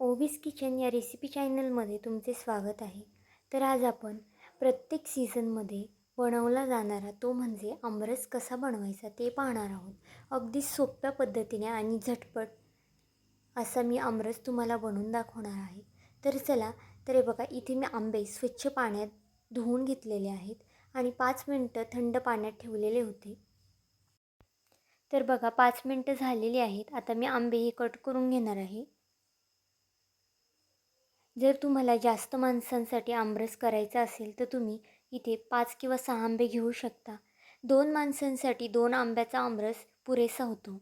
Obese kitchen या recipe चॅनलमध्ये तुमचे स्वागत आहे. तर आज आपण प्रत्येक सीझनमध्ये बनवला जाणारा तो म्हणजे आमरस कसा बनवायचा ते पाहणार आहोत. अगदी सोप्या पद्धतीने आणि झटपट असा मी आमरस तुम्हाला बनवून दाखवणार आहे. तर चला तर हे बघा इथे मी आंबे स्वच्छ पाण्यात धुवून घेतलेले आहेत आणि पाच मिनटं थंड पाण्यात ठेवलेले होते. तर बघा पाच मिनटं झालेली आहेत. आता मी आंबे हे कट करून घेणार आहे. जर तुम्हाला जास्त माणसांसाठी आमरस करायचा असेल तर तुम्ही इथे पाच किंवा सहा आंबे घेऊ शकता. दोन माणसांसाठी दोन आंब्याचा आमरस पुरेसा होतो.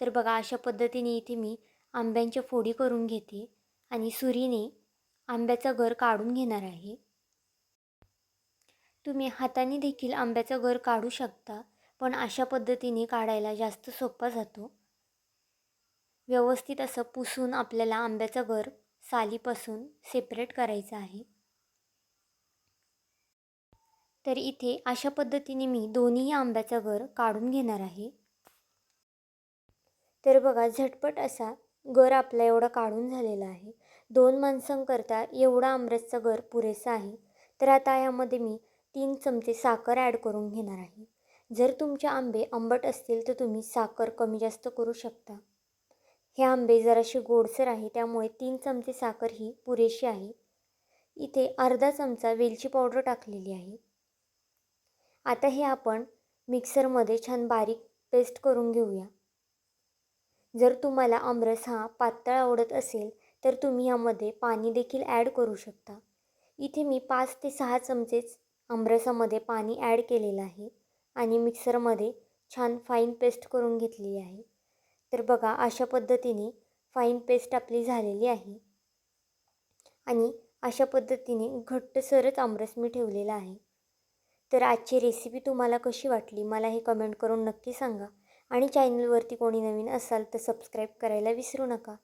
तर बघा अशा पद्धतीने इथे मी आंब्यांच्या फोडी करून घेते आणि सुरीने आंब्याचा गर काढून घेणार आहे. तुम्ही हाताने देखील आंब्याचा गर काढू शकता पण अशा पद्धतीने काढायला जास्त सोपा जातो. व्यवस्थित असं पुसून आपल्याला आंब्याचा गर सालीपासून सेपरेट करायचं आहे. तर इथे अशा पद्धतीने मी दोन्ही आंब्याचा गर काढून घेणार आहे. तर बघा झटपट असा गर आपला एवढा काढून झालेला आहे. दोन माणसांकरता एवढा आमरसचा गर पुरेसा आहे. तर आता यामध्ये मी तीन चमचे साखर ॲड करून घेणार आहे. जर तुमचे आंबे आंबट असतील तर तुम्ही साखर कमी जास्त करू शकता. हे आंबे जराशी गोडसर आहे त्यामुळे तीन चमचे साखर ही पुरेशी आहे. इथे अर्धा चमचा वेलची पावडर टाकलेली आहे. आता हे आपण मिक्सरमध्ये छान बारीक पेस्ट करून घेऊया. जर तुम्हाला आमरस हा पातळ आवडत असेल तर तुम्ही यामध्ये पाणी देखील ॲड करू शकता. इथे मी पाच ते सहा चमचेच आमरसामध्ये पाणी ॲड केलेलं आहे आणि मिक्सरमध्ये छान फाईन पेस्ट करून घेतलेली आहे. तर बघा अशा पद्धतीने फाईन पेस्ट आपली झालेली आहे. आणि अशा पद्धतीने घट्टसरच आमरस मी ठेवलेला आहे. तर आजची रेसिपी तुम्हाला कशी वाटली? मला हे कमेंट करून नक्की सांगा. आणि चॅनलवरती कोणी नवीन असाल तर सबस्क्राईब करायला विसरू नका.